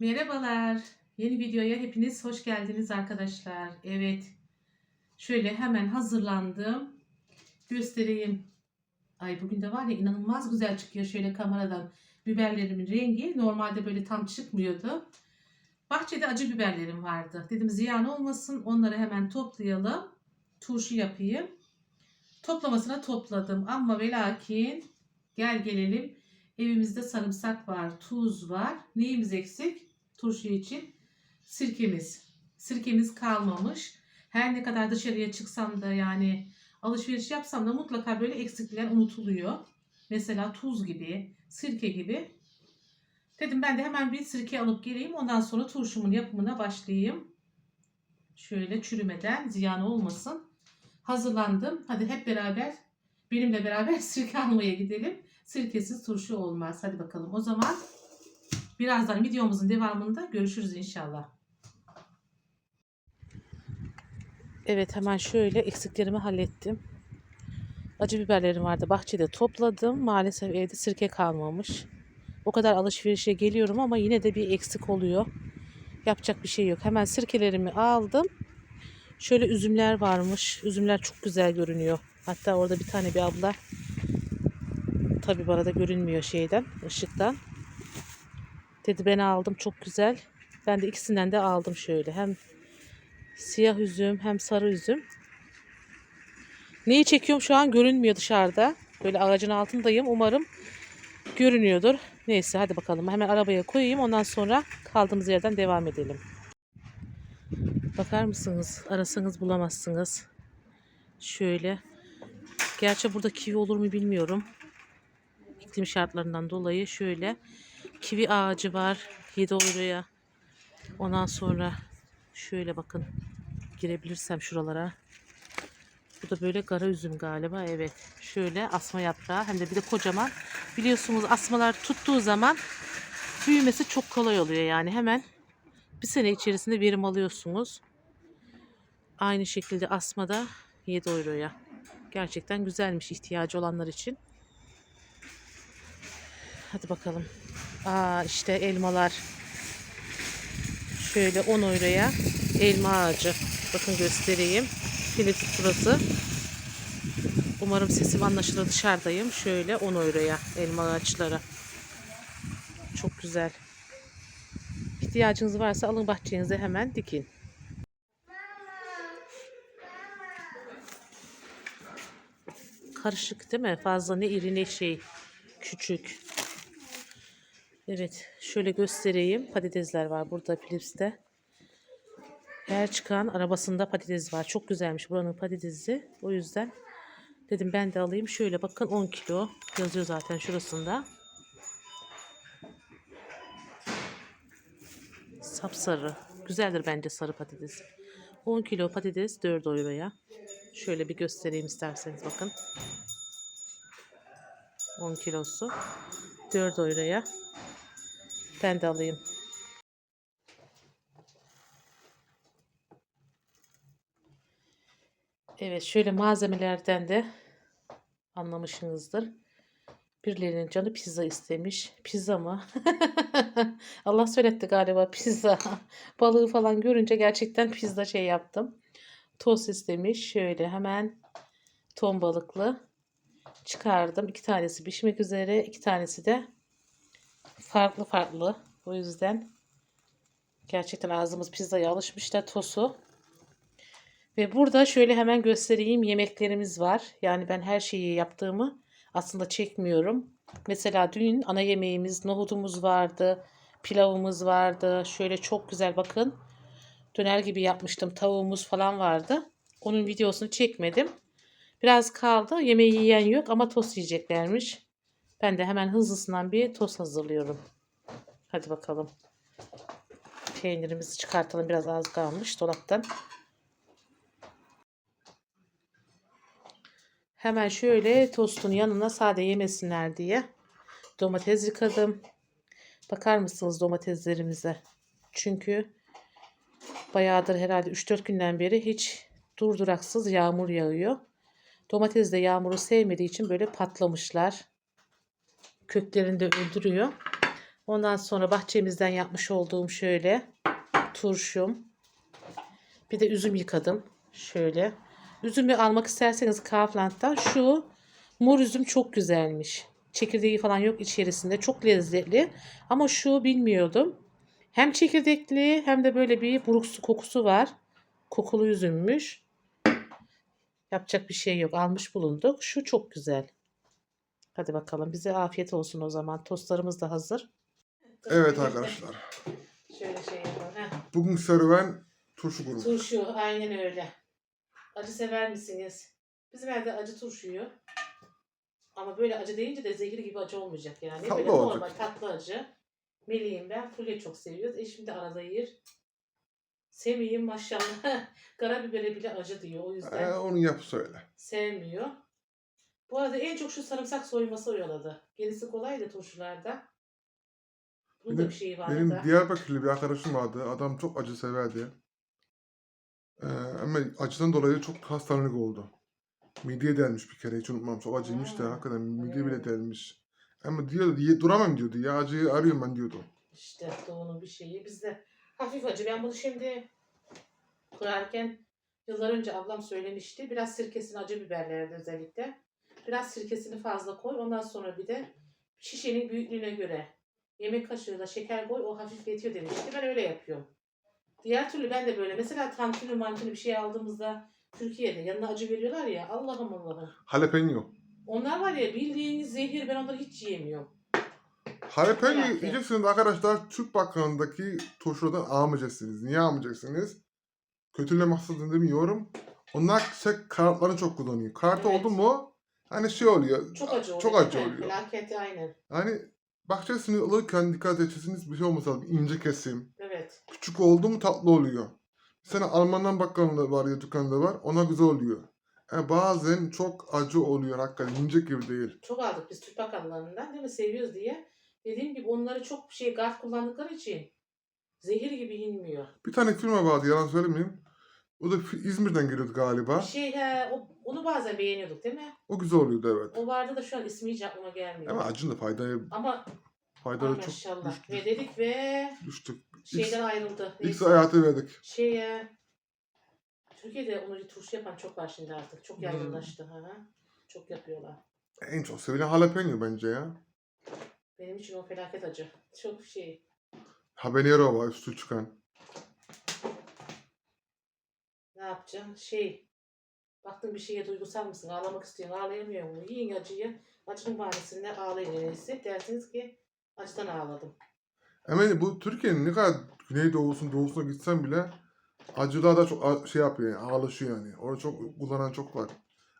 Merhabalar. Yeni videoya hepiniz hoş geldiniz arkadaşlar. Evet. Şöyle hemen hazırlandım. Göstereyim. Ay bugün de var ya inanılmaz güzel çıkıyor şöyle kameradan. Biberlerimin rengi normalde böyle tam çıkmıyordu. Bahçede acı biberlerim vardı. Dedim ziyan olmasın. Onları hemen toplayalım. Turşu yapayım. Toplamasına topladım ama ve lakin gel gelelim evimizde sarımsak var, tuz var. Neyimiz eksik? Turşu için sirkemiz. Sirkemiz kalmamış. Her ne kadar dışarıya çıksam da yani alışveriş yapsam da mutlaka böyle eksikler unutuluyor. Mesela tuz gibi, sirke gibi. Dedim ben de hemen bir sirke alıp geleyim. Ondan sonra turşumun yapımına başlayayım. Şöyle çürümeden ziyan olmasın. Hazırlandım. Hadi hep beraber benimle beraber sirke almaya gidelim. Sirkesiz turşu olmaz. Hadi bakalım. O zaman birazdan videomuzun devamında görüşürüz inşallah. Evet hemen şöyle eksiklerimi hallettim. Acı biberlerim vardı bahçede topladım. Maalesef evde sirke kalmamış. O kadar alışverişe geliyorum ama yine de bir eksik oluyor. Yapacak bir şey yok. Hemen sirkelerimi aldım. Şöyle üzümler varmış. Üzümler çok güzel görünüyor. Hatta orada bir tane bir abla tabi bana da görünmüyor şeyden, ışıktan. Dedi ben aldım çok güzel. Ben de ikisinden de aldım şöyle. Hem siyah üzüm hem sarı üzüm. Neyi çekiyorum şu an görünmüyor dışarıda. Böyle ağacın altındayım. Umarım görünüyordur. Neyse hadi bakalım. Hemen arabaya koyayım. Ondan sonra kaldığımız yerden devam edelim. Bakar mısınız? Arasanız bulamazsınız. Şöyle. Gerçi burada kivi olur mu bilmiyorum. İklim şartlarından dolayı şöyle kivi ağacı var 7 euroya. Ondan sonra şöyle bakın girebilirsem şuralara. Bu da böyle kara üzüm galiba. Evet. Şöyle asma yaprağı hem de bir de kocaman. Biliyorsunuz asmalar tuttuğu zaman büyümesi çok kolay oluyor yani hemen bir sene içerisinde verim alıyorsunuz. Aynı şekilde asma da 7 euroya. Gerçekten güzelmiş ihtiyacı olanlar için. Hadi bakalım. Aa işte elmalar. Şöyle 10 euroya elma ağacı. Bakın göstereyim. Filetik burası. Umarım sesim anlaşılır dışarıdayım. Şöyle 10 euroya elma ağaçları. Çok güzel. İhtiyacınız varsa alın bahçenize hemen dikin. Karışık değil mi? Fazla ne iri ne şey. Küçük. Evet. Şöyle göstereyim. Patatesler var burada Philips'te. Her çıkan arabasında patates var. Çok güzelmiş buranın patatesi. O yüzden dedim ben de alayım. Şöyle bakın 10 kilo yazıyor zaten şurasında. Sapsarı. Güzeldir bence sarı patates. 10 kilo patates 4 euroya. Şöyle bir göstereyim isterseniz bakın. 10 kilosu 4 euroya. Ben de alayım. Evet şöyle malzemelerden de anlamışsınızdır. Birilerinin canı pizza istemiş. Pizza mı? Allah söyletti galiba pizza. Balığı falan görünce gerçekten pizza şey yaptım. Tost istemiş. Şöyle hemen ton balıklı çıkardım. İki tanesi pişmek üzere. iki tanesi de farklı farklı. O yüzden gerçekten ağzımız pizzaya alışmış da tosu. Ve burada şöyle hemen göstereyim yemeklerimiz var. Yani ben her şeyi yaptığımı aslında çekmiyorum. Mesela dün ana yemeğimiz nohudumuz vardı. Pilavımız vardı. Şöyle çok güzel bakın. Döner gibi yapmıştım. Tavuğumuz falan vardı. Onun videosunu çekmedim. Biraz kaldı. Yemeği yiyen yok ama tost yiyeceklermiş. Ben de hemen hızlısından bir tost hazırlıyorum. Hadi bakalım. Peynirimizi çıkartalım. Biraz az kalmış dolaptan. Hemen şöyle tostun yanına sade yemesinler diye domates yıkadım. Bakar mısınız domateslerimize? Çünkü bayağıdır herhalde 3-4 günden beri hiç durduraksız yağmur yağıyor. Domates de yağmuru sevmediği için böyle patlamışlar. Köklerini de öldürüyor. Ondan sonra bahçemizden yapmış olduğum şöyle turşum. Bir de üzüm yıkadım. Şöyle. Üzümü almak isterseniz Kaufland'dan şu mor üzüm çok güzelmiş. Çekirdeği falan yok içerisinde. Çok lezzetli. Ama şu bilmiyordum. Hem çekirdekli hem de böyle bir buruksu kokusu var. Kokulu üzümmüş. Yapacak bir şey yok. Almış bulunduk. Şu çok güzel. Hadi bakalım. Bize afiyet olsun o zaman. Tostlarımız da hazır. Evet arkadaşlar. Şöyle şey yapalım. Heh. Bugün serüven turşu grubu. Turşu aynen öyle. Acı sever misiniz? Bizim evde acı turşuyu. Ama böyle acı deyince de zehir gibi acı olmayacak yani. Tatlı böyle olacak. normal tatlı acı. Melih'im ben. Fulya çok seviyoruz. Eşim de arada yer. Semih'im maşallah. Karabibere bile acı diyor. O yüzden Ee, onu yap söyle. sevmiyor. Bu arada en çok şu sarımsak soyması oyaladı. Gerisi kolaydı turşularda. Bunun da Benim- bir şeyi vardı. Benim Diyarbakırlı bir arkadaşım vardı. Adam çok acı severdi. Ee, ama acıdan dolayı çok hastanelik oldu. Mideye delmiş bir kere. Hiç unutmam. Çok acıymış da Ha, hakikaten mideye bile delmiş. Ama diyordu, "Ye- duramam diyordu ya. Acıyı arıyorum ben diyordu. İşte doğunun bir şeyi. Bizde hafif acı. Ben bunu şimdi kurarken yıllar önce ablam söylemişti. Biraz sirkesini acı biberlerde özellikle. Biraz sirkesini fazla koy. Ondan sonra bir de şişenin büyüklüğüne göre yemek kaşığıyla şeker koy. O hafifletiyor demişti. Ben öyle yapıyorum. Diğer türlü ben de böyle. Mesela tantuni mantuni bir şey aldığımızda Türkiye'de yanına acı veriyorlar ya. Allah'ım Allah'ım. Jalapeno. Onlar var ya bildiğiniz zehir. Ben onları hiç yiyemiyorum. Jalapeno yiyeceksiniz arkadaşlar. Türk bakkalındaki turşulardan almayacaksınız. Niye almayacaksınız? Kötüle maksatını demiyorum. Onlar şey, kartlarını çok kullanıyor. Kart Evet. oldu mu hani şey oluyor. Çok acı oluyor. Çok acı oluyor. Felaketi aynen. Yani bakacaksınız alırken dikkat edeceksiniz bir şey olmasa. İnce kesim. Evet. Küçük oldu mu tatlı oluyor. Tane Almandan bakkalında var ya dükkanda var. Ona güzel oluyor. Yani bazen çok acı oluyor hakikaten. ince gibi değil. Çok aldık biz Türk bakkallarından değil mi? Seviyoruz diye. Dediğim gibi onları çok şey gaz kullandıkları için zehir gibi inmiyor. Bir tane firma vardı yalan söylemeyeyim. O da İzmir'den geliyordu galiba. Şey he, o, onu bazen beğeniyorduk değil mi? O güzel oluyordu evet. O vardı da şu an ismi hiç aklıma gelmiyor. Ama acının da faydayı, Ama ay faydaları çok maşallah. düştü. Ve dedik ve düştük. şeyden ayrıldı. Neyse. hayatı verdik. Şeye Türkiye'de onu turşu yapan çok var şimdi artık. Çok yaygınlaştı. Ha. Çok yapıyorlar. En çok sevilen jalapeno bence ya. Benim için o felaket acı. Çok şey. Habanero var üstü çıkan. Ne yapacaksın? Şey. Baktın bir şeye duygusal mısın? Ağlamak istiyorsun. Ağlayamıyor mu? Yiyin acıyı. Acının bahanesinde ağlayın en iyisi. Dersiniz ki acıdan ağladım. Hemen bu Türkiye'nin ne kadar güneydoğusun doğusuna gitsen bile acılar da çok şey yapıyor yani ağlaşıyor yani. Orada çok kullanan çok var.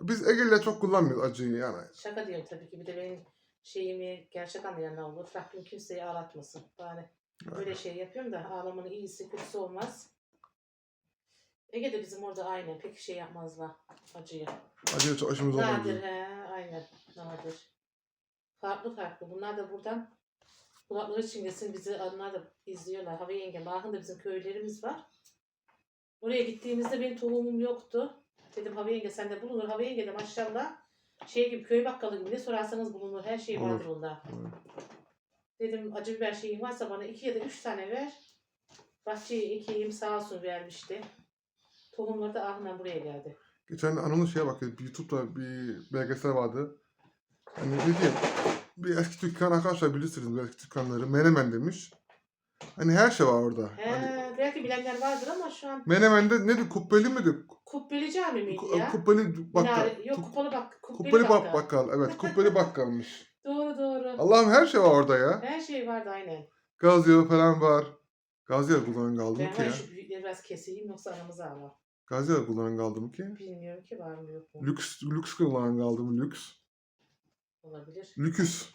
Biz Ege'liler çok kullanmıyoruz acıyı yani. Şaka diyorum tabii ki. Bir de benim şeyimi gerçek anlayanlar olur. Rabbim kimseyi ağlatmasın. Yani böyle şey yapıyorum da ağlamanın iyisi kötüsü olmaz. Ege'de bizim orada aynen pek şey yapmazlar acıyı. Acıya çok aşımız olmadı. Nadir he aynen nadir. Farklı farklı. Bunlar da buradan kulakları çinlesin bizi onlar da izliyorlar. Hava yenge. Bakın da bizim köylerimiz var. Oraya gittiğimizde benim tohumum yoktu. Dedim Hava yenge sende bulunur. Hava yenge de maşallah şey gibi köy bakkalı gibi ne sorarsanız bulunur. Her şey vardır onda. Dedim acı biber şeyin varsa bana iki ya da üç tane ver. Bahçeye ekeyim sağ olsun vermişti. Tohumları da ahından buraya geldi. Geçen Anıl'ın şeye bak bir YouTube'da bir belgesel vardı. Hani diyeyim bir eski dükkan arkadaşlar bilirsiniz bu eski dükkanları. Menemen demiş. Hani her şey var orada. He, Hani belki bilenler vardır ama şu an Menemen'de ne diyor kubbeli miydi? Kubbeli Cami miydi ya? Kubbeli bakkal. Minare- yok kupalı bak. Kubbeli, Kubbeli bak bakkal. bakkal. Evet kubbeli bakkalmış. Doğru doğru. Allah'ım her şey var orada ya. Her şey vardı aynen. Gaz yağı falan var. Gaz yağı kullanan kaldı Ben ki ya? ya şu büyükleri biraz keseyim yoksa aramıza ama. Gaz yağı kullanan kaldı mı ki? Bilmiyorum ki var mı yok mu? Lüks, lüks kullanan kaldı mı? Lüks. Olabilir. Lüküs.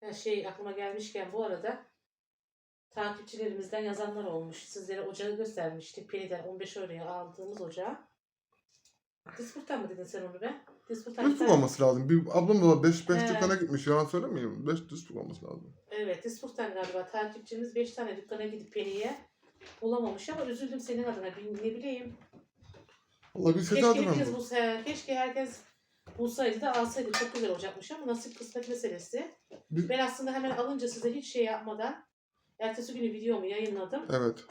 Her şey aklıma gelmişken bu arada takipçilerimizden yazanlar olmuş. Sizlere ocağı göstermiştik. Peniden 15 euroya aldığımız ocağı. Dispurt'tan mı dedin sen onu be? Dispurt'tan Düspük olması lazım. Bir ablam da 5 5 He. dükkana gitmiş. Yalan söylemeyeyim. 5 düspük olması lazım. Evet, Dispurt'tan galiba takipçimiz 5 tane dükkana gidip Penny'e bulamamış ama üzüldüm senin adına. Ne bileyim. Vallahi bir ses Keşke ben bu. bulsa. Keşke herkes bulsaydı da alsaydı çok güzel olacakmış ama nasip kısmet meselesi. Biz- Ben aslında hemen alınca size hiç şey yapmadan ertesi günü videomu yayınladım. Evet.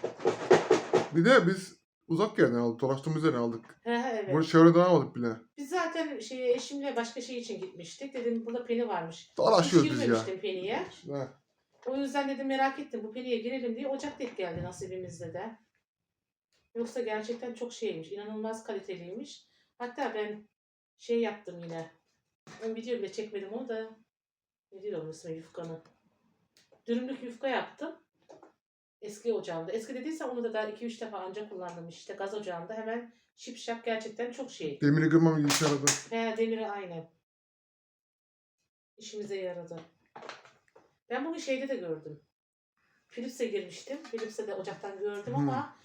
Bir de biz uzak yerden aldık. Dolaştığımız yerden aldık. He he evet. Bunu çevreden almadık bile. Biz zaten şey, eşimle başka şey için gitmiştik. Dedim burada peni varmış. Dolaşıyoruz Hiç biz ya. girmemiştim peniye. Ha. O yüzden dedim merak ettim bu peniye girelim diye Ocak denk geldi nasibimizde de. Yoksa gerçekten çok şeymiş. inanılmaz kaliteliymiş. Hatta ben şey yaptım yine. Ben video bile çekmedim onu da. Ne diyor onun ismi yufkanı. Dürümlük yufka yaptım. Eski ocağımda. Eski dediyse onu da daha 2-3 defa ancak kullandım işte. Gaz ocağında hemen şipşak gerçekten çok şey. Demiri kırmam iyi işe yaradı. He demiri aynı. İşimize yaradı. Ben bunu şeyde de gördüm. Philips'e girmiştim. Philips'e de ocaktan gördüm Hmm. ama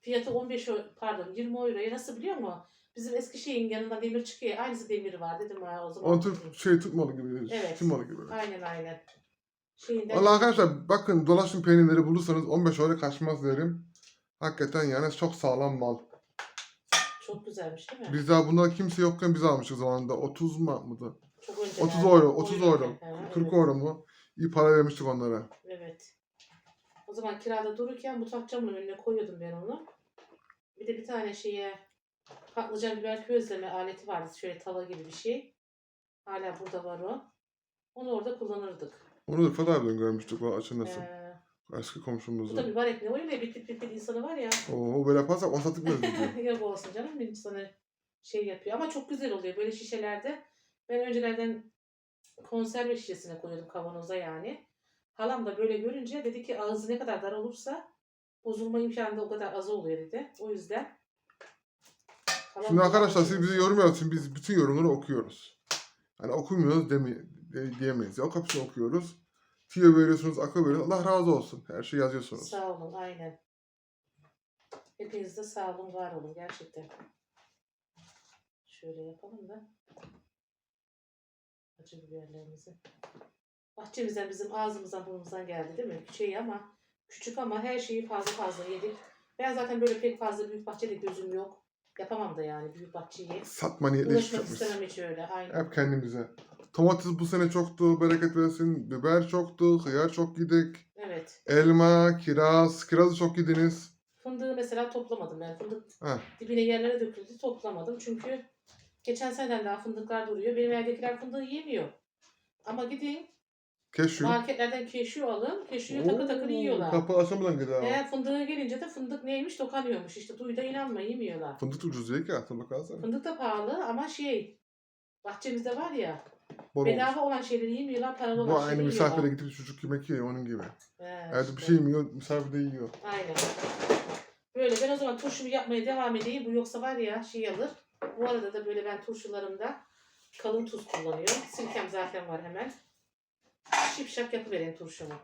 fiyatı 15 euro- pardon 20 euroya nasıl biliyor musun? Bizim eski şeyin yanında demir çıkıyor. Aynısı demiri var dedim ha o zaman. Onu tut, şey tutmalı gibi. Evet. Tutmalı gibi. Aynen aynen. Şeyinden Valla arkadaşlar bakın dolaşım peynirleri bulursanız 15 euro kaçmaz derim. Hakikaten yani çok sağlam mal. çok güzelmiş değil mi? Biz daha bunda kimse yokken biz almıştık zamanında. 30 mu mıydı? çok önce 30 euro, 30 euro. 40 40 euro mu? İyi para vermiştik onlara. Evet. O zaman kirada dururken mutfak camının önüne koyuyordum ben onu. Bir de bir tane şeye patlıcan biber közleme aleti vardı. Şöyle tava gibi bir şey. Hala burada var o. Onu orada kullanırdık. Onu da Rıfat abiden görmüştük o açılması. Ee, Eski bu komşumuzu. da mübarek ne oyun ne bitlik bitlik insanı var ya. Oo böyle yaparsak mıyız diyor. Yok olsun canım bir insanı şey yapıyor. Ama çok güzel oluyor böyle şişelerde. Ben öncelerden konserve şişesine koyuyordum kavanoza yani. Halam da böyle görünce dedi ki ağzı ne kadar dar olursa bozulma imkanı da o kadar az oluyor dedi. O yüzden. Halam Şimdi da- arkadaşlar siz bize yorum yazın. Biz bütün yorumları okuyoruz. Hani okumuyoruz demi, de, diyemeyiz. O kapısını okuyoruz. Tiyo veriyorsunuz, akıl veriyorsunuz. Allah razı olsun. Her şeyi yazıyorsunuz. Sağ olun aynen. Hepiniz de sağ olun var olun gerçekten. Şöyle yapalım da. Acı biberlerimizi. Bahçemizden bizim ağzımızdan burnumuzdan geldi değil mi? Küçüğü ama küçük ama her şeyi fazla fazla yedik. Ben zaten böyle pek fazla büyük bahçede gözüm yok. Yapamam da yani büyük bahçeyi. Satma niyetli iş yapmış. istemem hiç öyle. Aynen. Hep kendimize. Domates bu sene çoktu. Bereket versin. Biber çoktu. Hıyar çok yedik. Evet. Elma, kiraz. Kirazı çok yediniz. Fındığı mesela toplamadım ben. Fındık Heh. dibine yerlere döküldü toplamadım. Çünkü geçen seneden daha fındıklar duruyor. Benim evdekiler fındığı yemiyor. Ama gidin Keşyu. marketlerden keşu alın. Keşuyu takı takır yiyorlar. Kapı açamadan gider. Eğer fındığı gelince de fındık neymiş dokanıyormuş. İşte duyda inanma yemiyorlar. Fındık ucuz değil ki aslında bakarsan. Fındık da pahalı ama şey bahçemizde var ya Bol olmuş. bedava olan şeyleri yemiyorlar paralı olan Bu aynı şeyleri misafire yiyorlar. gidip çocuk yemek yiyor onun gibi. He, Evde bir işte. şey yiyor, misafir de yiyor. Aynen. Böyle ben o zaman turşumu yapmaya devam edeyim. Bu yoksa var ya şey alır. Bu arada da böyle ben turşularımda kalın tuz kullanıyorum. Sirkem zaten var hemen. Şipşak yapıverin turşumu.